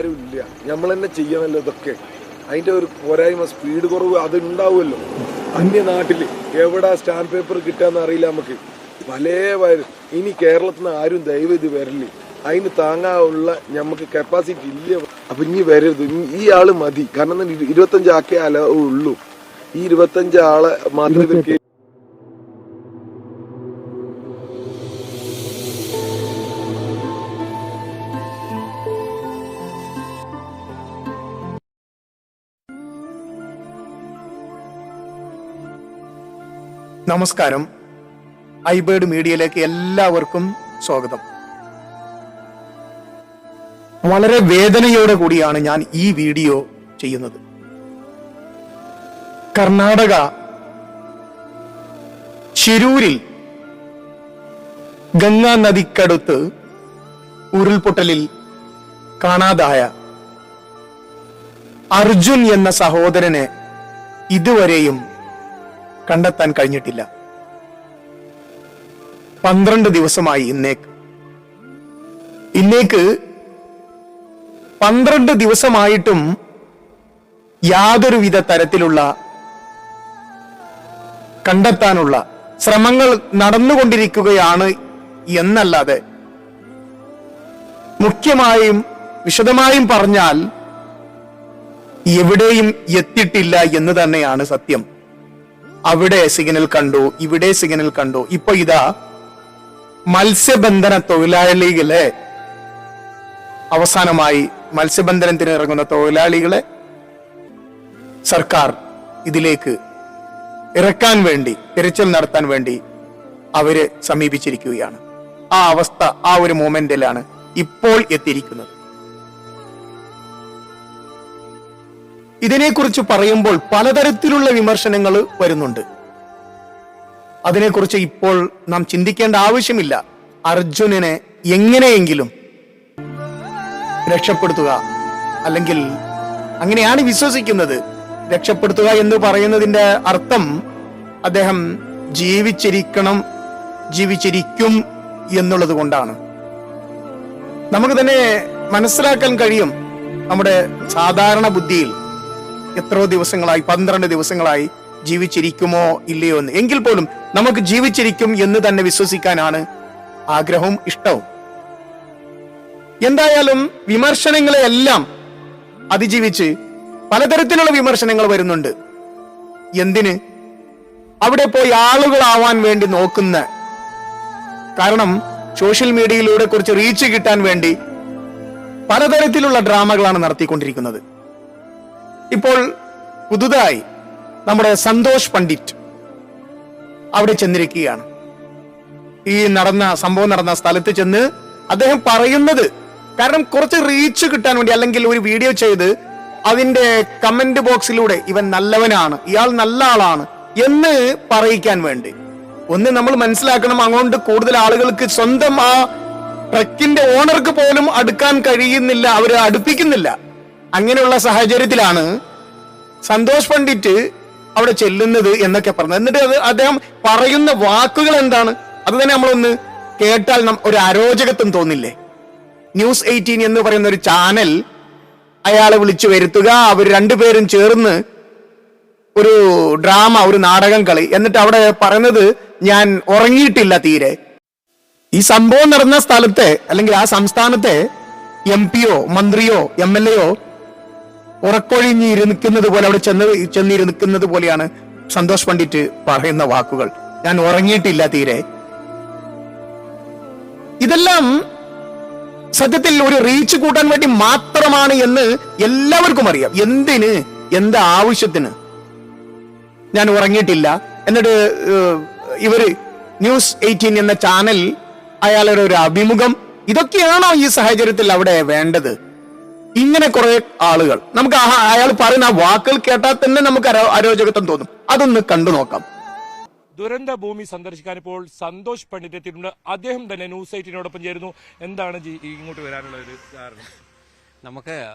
ആരും ഇല്ല നമ്മൾ തന്നെ ചെയ്യണമല്ലോ ഇതൊക്കെ. അതിന്റെ ഒരു പോരായ്മ സ്പീഡ് കുറവ് അത് ഉണ്ടാവുമല്ലോ അന്യ നാട്ടിൽ എവിടെ സ്റ്റാമ്പ് പേപ്പർ കിട്ടാന്ന് അറിയില്ല നമുക്ക്. പല ഇനി കേരളത്തിൽ നിന്ന് ആരും ദയവ് ഇത് വരില്ല അതിന് താങ്ങാനുള്ള നമുക്ക് കപ്പാസിറ്റി ഇല്ല. അപ്പൊ ഇനി വരരുത്. ഈ ആൾ മതി. കാരണം ഇരുപത്തഞ്ചാക്കേ അല ഉള്ളൂ. ഈ ഇരുപത്തഞ്ച് ആളെ മാത്രമേ നമസ്കാരം. ഐബേർഡ് മീഡിയയിലേക്ക് എല്ലാവർക്കും സ്വാഗതം. വളരെ വേദനയോടെ കൂടിയാണ് ഞാൻ ഈ വീഡിയോ ചെയ്യുന്നത്. കർണാടക ശിരൂരിൽ ഗംഗാ നദിക്കടുത്ത് ഉരുൾപൊട്ടലിൽ കാണാതായ അർജുൻ എന്ന സഹോദരനെ ഇതുവരെയും കണ്ടെത്താൻ കഴിഞ്ഞിട്ടില്ല. പന്ത്രണ്ട് ദിവസമായി ഇന്നേക്ക്. ഇന്നേക്ക് പന്ത്രണ്ട് ദിവസമായിട്ടും യാതൊരുവിധ തരത്തിലുള്ള കണ്ടെത്താനുള്ള ശ്രമങ്ങൾ നടന്നുകൊണ്ടിരിക്കുകയാണ് എന്നല്ലാതെ മുഖ്യമായും വിശദമായും പറഞ്ഞാൽ എവിടെയും എത്തിയിട്ടില്ല എന്ന് തന്നെയാണ് സത്യം. അവിടെ സിഗ്നൽ കണ്ടു ഇവിടെ സിഗ്നൽ കണ്ടു. ഇപ്പൊ ഇതാ മത്സ്യബന്ധന തൊഴിലാളികളെ അവസാനമായി മത്സ്യബന്ധനത്തിന് ഇറങ്ങുന്ന തൊഴിലാളികളെ സർക്കാർ ഇതിലേക്ക് ഇറക്കാൻ വേണ്ടി തിരച്ചിൽ നടത്താൻ വേണ്ടി അവർ സമീപിച്ചിരിക്കുകയാണ്. ആ അവസ്ഥ ആ ഒരു മൊമെന്റിലാണ് ഇപ്പോൾ എത്തിയിരിക്കുന്നത്. ഇതിനെക്കുറിച്ച് പറയുമ്പോൾ പലതരത്തിലുള്ള വിമർശനങ്ങൾ വരുന്നുണ്ട്. അതിനെക്കുറിച്ച് ഇപ്പോൾ നാം ചിന്തിക്കേണ്ട ആവശ്യമില്ല. അർജുനനെ എങ്ങനെയെങ്കിലും രക്ഷപ്പെടുത്തുക. അല്ലെങ്കിൽ അങ്ങനെയാണ് വിശ്വസിക്കുന്നത്. രക്ഷപ്പെടുത്തുക എന്ന് പറയുന്നതിന്റെ അർത്ഥം അദ്ദേഹം ജീവിച്ചിരിക്കണം ജീവിച്ചിരിക്കും എന്നുള്ളത് കൊണ്ടാണ്. നമുക്ക് തന്നെ മനസ്സിലാക്കാൻ കഴിയും നമ്മുടെ സാധാരണ ബുദ്ധിയിൽ എത്രയോ ദിവസങ്ങളായി പന്ത്രണ്ട് ദിവസങ്ങളായി ജീവിച്ചിരിക്കുമോ ഇല്ലയോ എന്ന്. എങ്കിൽ പോലും നമുക്ക് ജീവിച്ചിരിക്കും എന്ന് തന്നെ വിശ്വസിക്കാനാണ് ആഗ്രഹവും ഇഷ്ടവും. എന്തായാലും വിമർശനങ്ങളെ എല്ലാം അതിജീവിച്ച് പലതരത്തിലുള്ള വിമർശനങ്ങൾ വരുന്നുണ്ട്. എന്തിന്? അവിടെ പോയി ആളുകളാവാൻ വേണ്ടി നോക്കുന്ന. കാരണം സോഷ്യൽ മീഡിയയിലൂടെ കുറച്ച് റീച്ച് കിട്ടാൻ വേണ്ടി പലതരത്തിലുള്ള ഡ്രാമകളാണ് നടത്തിക്കൊണ്ടിരിക്കുന്നത്. ഇപ്പോൾ പുതുതായി നമ്മുടെ സന്തോഷ് പണ്ഡിറ്റ് അവിടെ ചെന്നിരിക്കുകയാണ്. ഈ നടന്ന സംഭവം നടന്ന സ്ഥലത്ത് ചെന്ന് അദ്ദേഹം പറയുന്നത് കാരണം കുറച്ച് റീച്ച് കിട്ടാൻ വേണ്ടി അല്ലെങ്കിൽ ഒരു വീഡിയോ ചെയ്ത് അതിന്റെ കമന്റ് ബോക്സിലൂടെ ഇവൻ നല്ലവനാണ് ഇയാൾ നല്ല ആളാണ് എന്ന് പറയിക്കാൻ വേണ്ടി. ഒന്ന് നമ്മൾ മനസ്സിലാക്കണം അങ്ങോട്ട് കൂടുതൽ ആളുകൾക്ക് സ്വന്തം ആ ട്രക്കിന്റെ ഓണർക്ക് പോലും അടുക്കാൻ കഴിയുന്നില്ല അവരെ അടുപ്പിക്കുന്നില്ല. അങ്ങനെയുള്ള സാഹചര്യത്തിലാണ് സന്തോഷ് പണ്ഡിറ്റ് അവിടെ ചെല്ലുന്നത് എന്നൊക്കെ പറഞ്ഞത്. എന്നിട്ട് അത് അദ്ദേഹം പറയുന്ന വാക്കുകൾ എന്താണ്? അത് തന്നെ നമ്മളൊന്ന് കേട്ടാൽ ഒരു അരോചകത്വം തോന്നില്ലേ? ന്യൂസ് എയ്റ്റീൻ എന്ന് പറയുന്ന ഒരു ചാനൽ അയാളെ വിളിച്ചു വരുത്തുക അവർ രണ്ടുപേരും ചേർന്ന് ഒരു ഡ്രാമ ഒരു നാടകം കളി. എന്നിട്ട് അവിടെ പറയുന്നത് ഞാൻ ഉറങ്ങിയിട്ടില്ല തീരെ. ഈ സംഭവം നടന്ന സ്ഥലത്തെ അല്ലെങ്കിൽ ആ സംസ്ഥാനത്തെ എം പിയോ മന്ത്രിയോ എം എൽ എയോ ഉറക്കൊഴിഞ്ഞ് ഇരുന്നിക്കുന്നത് പോലെ അവിടെ ചെന്ന് ചെന്നിരുന്നിക്കുന്നത് പോലെയാണ് സന്തോഷ് പണ്ഡിറ്റ് പറയുന്ന വാക്കുകൾ. ഞാൻ ഉറങ്ങിയിട്ടില്ല തീരെ. ഇതെല്ലാം സത്യത്തിൽ ഒരു റീച്ച് കൂട്ടാൻ വേണ്ടി മാത്രമാണ് എന്ന് എല്ലാവർക്കും അറിയാം. എന്തിന്? എന്ത് ആവശ്യത്തിന്? ഞാൻ ഉറങ്ങിയിട്ടില്ല. എന്നിട്ട് ഇവർ ന്യൂസ് എയ്റ്റീൻ എന്ന ചാനൽ ഒരു അഭിമുഖം. ഇതൊക്കെയാണോ ഈ സാഹചര്യത്തിൽ അവിടെ വേണ്ടത്? ഇങ്ങനെ കുറെ ആളുകൾ. നമുക്ക് ആ- അയാൾ പറയുന്ന വാക്കുകൾ കേട്ടാൽ തന്നെ നമുക്ക് അരോ- അരോചകത്വം തോന്നും. അതൊന്ന് കണ്ടു നോക്കാം. ദുരന്ത ഭൂമി സന്ദർശിക്കാൻ ഇപ്പോൾ സന്തോഷ് പണ്ഡിറ്റ് എത്തിയിട്ടുണ്ട്. അദ്ദേഹം തന്നെ ന്യൂസ് എയ്റ്റിനോടൊപ്പം ചേരുന്നു. എന്താണ് ഇങ്ങോട്ട് വരാനുള്ള ഒരു കാരണം? നമുക്ക്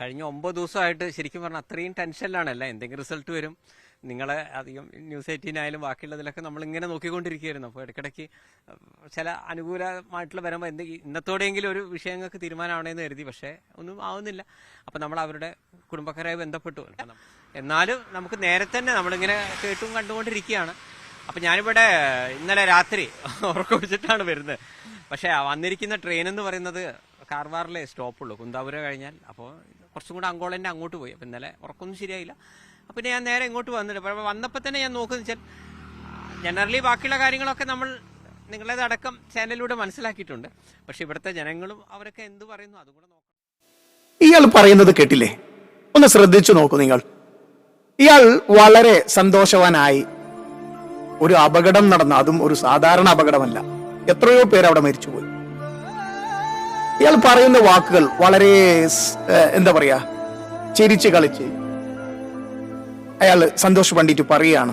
കഴിഞ്ഞ ഒമ്പത് ദിവസമായിട്ട് ശരിക്കും പറഞ്ഞാൽ അത്രയും ടെൻഷനിലാണല്ല എന്തെങ്കിലും റിസൾട്ട് വരും. നിങ്ങളെ അധികം ന്യൂസ് എയ്റ്റീനായാലും ബാക്കിയുള്ളതിലൊക്കെ നമ്മൾ ഇങ്ങനെ നോക്കിക്കൊണ്ടിരിക്കുകയായിരുന്നു. അപ്പോൾ ഇടയ്ക്കിടയ്ക്ക് ചില അനുകൂലമായിട്ടുള്ള വരുമ്പോൾ എന്ത് ഇന്നത്തോടെയെങ്കിലും ഒരു വിഷയങ്ങൾക്ക് തീരുമാനമാവണമെന്ന് കരുതി പക്ഷേ ഒന്നും ആവുന്നില്ല. അപ്പോൾ നമ്മൾ അവരുടെ കുടുംബക്കാരായി ബന്ധപ്പെട്ടു. എന്നാലും നമുക്ക് നേരത്തെ തന്നെ നമ്മളിങ്ങനെ കേട്ടും കണ്ടുകൊണ്ടിരിക്കുകയാണ്. അപ്പം ഞാനിവിടെ ഇന്നലെ രാത്രി ഉറക്കൊഴിച്ചിട്ടാണ് വരുന്നത്. പക്ഷേ വന്നിരിക്കുന്ന ട്രെയിൻ എന്ന് പറയുന്നത് കാർവാറിലെ സ്റ്റോപ്പുള്ളൂ. കുന്താപുരം കഴിഞ്ഞാൽ. അപ്പോൾ കുറച്ചും കൂടെ അങ്കോളന്റെ അങ്ങോട്ട് പോയി. അപ്പം ഇന്നലെ ഉറക്കമൊന്നും ശരിയായില്ല. പിന്നെ ഞാൻ നേരെ ഇങ്ങോട്ട് വന്നിട്ട് വന്നപ്പോൾ തന്നെ ഞാൻ നോക്കുന്നത് വെച്ചാൽ ജനറലി ബാക്കിയുള്ള കാര്യങ്ങളൊക്കെ നമ്മൾ നിങ്ങളേതടക്കം ചാനലിലൂടെ മനസ്സിലാക്കിയിട്ടുണ്ട്. പക്ഷെ ഇവിടുത്തെ ജനങ്ങളും അവരൊക്കെ എന്ത് പറയുന്നു അതും കൂടെ ഇയാൾ പറയുന്നത് കേട്ടില്ലേ? ഒന്ന് ശ്രദ്ധിച്ചു നോക്കൂ നിങ്ങൾ. ഇയാൾ വളരെ സന്തോഷവാനായി ഒരു അപകടം നടന്ന അതും ഒരു സാധാരണ അപകടമല്ല. എത്രയോ പേര് അവിടെ മരിച്ചുപോയി. ഇയാൾ പറയുന്ന വാക്കുകൾ വളരെ എന്താ പറയാ ചിരിച്ചു കളിച്ച്. അയാൾ സന്തോഷ് പണ്ഡിറ്റ് പറയുകയാണ്.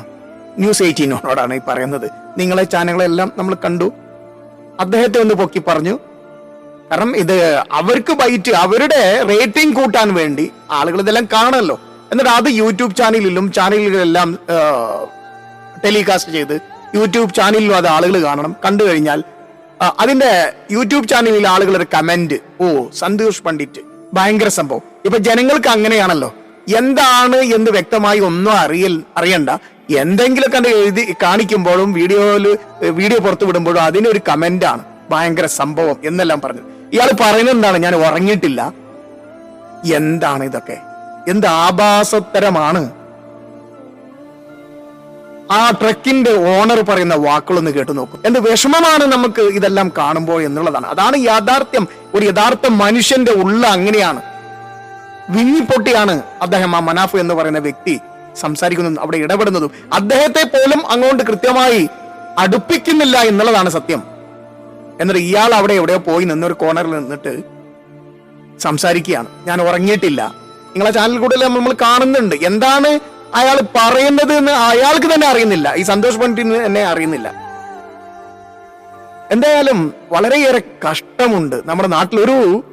ന്യൂസ് എയ്റ്റീനോടാണ് ഈ പറയുന്നത്. നിങ്ങളെ ചാനലുകളെല്ലാം നമ്മൾ കണ്ടു. അദ്ദേഹത്തെ ഒന്ന് പൊക്കി പറഞ്ഞു. കാരണം ഇത് അവർക്ക് ബൈറ്റ് അവരുടെ റേറ്റിംഗ് കൂട്ടാൻ വേണ്ടി ആളുകൾ ഇതെല്ലാം കാണുമല്ലോ. എന്നിട്ട് അത് യൂട്യൂബ് ചാനലിലും ചാനലുകളെല്ലാം ടെലികാസ്റ്റ് ചെയ്ത് യൂട്യൂബ് ചാനലിലും അത് ആളുകൾ കാണണം. കണ്ടു കഴിഞ്ഞാൽ അതിന്റെ യൂട്യൂബ് ചാനലിൽ ആളുകളൊരു കമന്റ് ഓ സന്തോഷ് പണ്ഡിറ്റ്. ഭയങ്കര സംഭവം. ഇപ്പൊ ജനങ്ങൾക്ക് അങ്ങനെയാണല്ലോ. എന്താണ് എന്ന് വ്യക്തമായി ഒന്നും അറിയൽ അറിയണ്ട. എന്തെങ്കിലും കണ്ട് എഴുതി കാണിക്കുമ്പോഴും വീഡിയോയിൽ വീഡിയോ പുറത്തു വിടുമ്പോഴും അതിനൊരു കമന്റാണ് ഭയങ്കര സംഭവം എന്നെല്ലാം പറഞ്ഞു ഇയാൾ പറയുന്നത് എന്താണ്? ഞാൻ ഉറങ്ങിയിട്ടില്ല. എന്താണ് ഇതൊക്കെ? എന്ത് ആഭാസത്തരമാണ്? ആ ട്രക്കിന്റെ ഓണർ പറയുന്ന വാക്കുകളൊന്ന് കേട്ടു നോക്കും. എന്ത് വിഷമമാണ് നമുക്ക് ഇതെല്ലാം കാണുമ്പോൾ എന്നുള്ളതാണ്. അതാണ് യാഥാർത്ഥ്യം. ഒരു യഥാർത്ഥ മനുഷ്യന്റെ ഉള്ള അങ്ങനെയാണ്. വിങ്ങിപ്പൊട്ടിയാണ് അദ്ദേഹം ആ മനാഫ് എന്ന് പറയുന്ന വ്യക്തി സംസാരിക്കുന്നതും അവിടെ ഇടപെടുന്നതും. അദ്ദേഹത്തെ പോലും അങ്ങോട്ട് കൃത്യമായി അടുപ്പിക്കുന്നില്ല എന്നുള്ളതാണ് സത്യം. എന്നിട്ട് ഇയാൾ അവിടെ എവിടെയോ പോയി നിന്നൊരു കോർണറിൽ നിന്നിട്ട് സംസാരിക്കുകയാണ്. ഞാൻ ഉറങ്ങിയിട്ടില്ല. നിങ്ങളെ ചാനൽ കൂടുതൽ നമ്മൾ കാണുന്നുണ്ട്. എന്താണ് അയാൾ പറയുന്നത് എന്ന് അയാൾക്ക് തന്നെ അറിയുന്നില്ല. ഈ സന്തോഷ് പണ്ഡിറ്റിന് തന്നെ അറിയുന്നില്ല. എന്തായാലും വളരെയേറെ കഷ്ടമുണ്ട്. നമ്മുടെ നാട്ടിലൊരു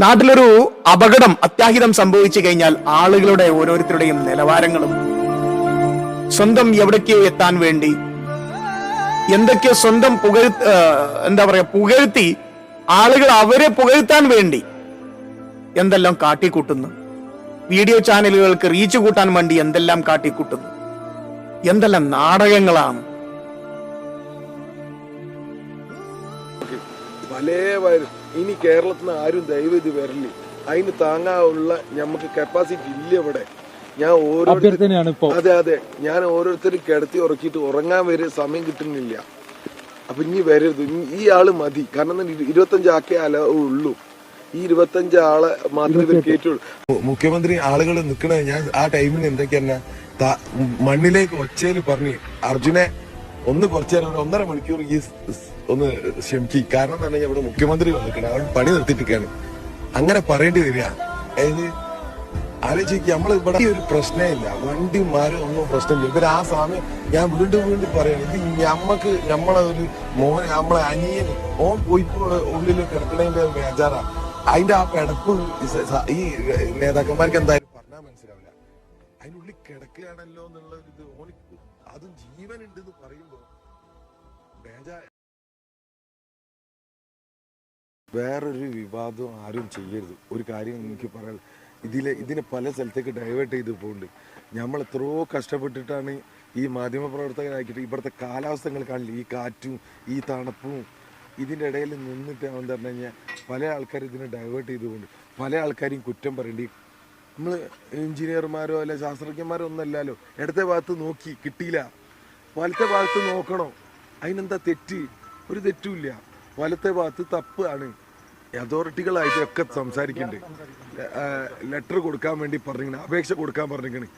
നാട്ടിലൊരു അപകടം അത്യാഹിതം സംഭവിച്ചു കഴിഞ്ഞാൽ ആളുകളുടെ ഓരോരുത്തരുടെയും നിലവാരങ്ങളും സ്വന്തം എവിടേക്കോ എത്താൻ വേണ്ടി എന്തൊക്കെയോ സ്വന്തം പുകഴ് എന്താ പറയാ പുകഴ്ത്തി ആളുകൾ അവരെ പുകഴ്ത്താൻ വേണ്ടി എന്തെല്ലാം കാട്ടിക്കൂട്ടുന്നു. വീഡിയോ ചാനലുകൾക്ക് റീച്ച് കൂട്ടാൻ വേണ്ടി എന്തെല്ലാം കാട്ടിക്കൂട്ടുന്നു. എന്തെല്ലാം നാടകങ്ങളാണ്. വലേ ഇനി കേരളത്തിൽ നിന്ന് ആരും ദയവ് ഇത് വരില്ല അതിന് താങ്ങാനുള്ള നമുക്ക് കപ്പാസിറ്റി ഇല്ല ഇവിടെ. ഞാൻ ഓരോ ഇപ്പോ. അതെ അതെ. ഞാൻ ഓരോരുത്തരും കിടത്തി ഉറക്കിയിട്ട് ഉറങ്ങാൻ വരെ സമയം കിട്ടുന്നില്ല. അപ്പൊ ഇനി വരരുത്. ഈ ആൾ മതി. കാരണം ഇരുപത്തഞ്ചാക്കേ ഇരു- ഇരുപത്തഞ്ച് അല ഉള്ളൂ. ഈ ഇരുപത്തഞ്ച് ആളെ മാത്രമേ ഇവർ കേറ്റുള്ളൂ. മുഖ്യമന്ത്രി ആളുകൾ നിൽക്കണത് ഞാൻ ആ ടൈമിൽ എന്തൊക്കെയാ? മണ്ണിലേക്ക് ഒച്ചയിൽ പറഞ്ഞു അർജുനെ ഒന്ന് കുറച്ചു നേരം ഒരു ഒന്നര മണിക്കൂർ ഈ ഒന്ന് ക്ഷമിക്കി കാരണം എന്ന് പറഞ്ഞാൽ ഇവിടെ മുഖ്യമന്ത്രി വന്നിട്ടുണ്ട്. അവൻ പണി നിർത്തിയിട്ടാണ് അങ്ങനെ പറയേണ്ടി വരിക. അതായത് ആലോചിക്കുക നമ്മൾ ഇവിടെ ഒരു പ്രശ്നമില്ല. വണ്ടിമാരും ഒന്നും പ്രശ്നമില്ല. ഇവർ ആ സമയം ഞാൻ വീണ്ടും വീണ്ടും പറയാണ് ഇത് നമ്മക്ക് നമ്മളെ ഒരു മോൻ നമ്മളെ അനിയൻ ഓൻ പോയി ഉള്ളിൽ കിടക്കണേന്റെ ബേജാറാ. അതിന്റെ ആ കിടപ്പ് ഈ നേതാക്കന്മാർക്ക് എന്തായാലും പറഞ്ഞാൽ മനസ്സിലാവില്ല. അതിനുള്ളിൽ കിടക്കുകയാണല്ലോ എന്നുള്ള ഇത് ഓന് അതും ജീവൻ ഉണ്ടെന്ന് പറയുമ്പോ ബേജാ വേറൊരു വിവാദം ആരും ചെയ്യരുത്. ഒരു കാര്യം എനിക്ക് പറയാൻ ഇതിലെ ഇതിനെ പല സ്ഥലത്തേക്ക് ഡൈവേർട്ട് ചെയ്ത് പോകുന്നുണ്ട് നമ്മൾ എത്രയോ കഷ്ടപ്പെട്ടിട്ടാണ് ഈ മാധ്യമ പ്രവർത്തകരാക്കിയിട്ട് ഇവിടുത്തെ കാലാവസ്ഥകൾ കാണില്ല? ഈ കാറ്റും ഈ തണുപ്പും. ഇതിന്റെ ഇടയിൽ നിന്നിട്ട് എന്താ പറഞ്ഞു കഴിഞ്ഞാൽ പല ആൾക്കാരും ഇതിനെ ഡൈവേർട്ട് ചെയ്ത് പോകുന്നുണ്ട് പല ആൾക്കാരെയും കുറ്റം പറയേണ്ടി. നമ്മൾ എഞ്ചിനീയർമാരോ അല്ല ശാസ്ത്രജ്ഞന്മാരോ ഒന്നല്ലല്ലോ ഇടത്തെ ഭാഗത്ത് നോക്കി കിട്ടിയില്ല. വലത്തെ ഭാഗത്ത് നോക്കണോ. അതിനെന്താ തെറ്റ്? ഒരു തെറ്റുമില്ല വലത്തെ ഭാഗത്ത് തപ്പാണ് അതോറിറ്റികളായിട്ട് ഒക്കെ സംസാരിക്കുന്നുണ്ട് ലെറ്റർ കൊടുക്കാൻ വേണ്ടി പറഞ്ഞിരിക്കണ അപേക്ഷ കൊടുക്കാൻ പറഞ്ഞിരിക്കണ്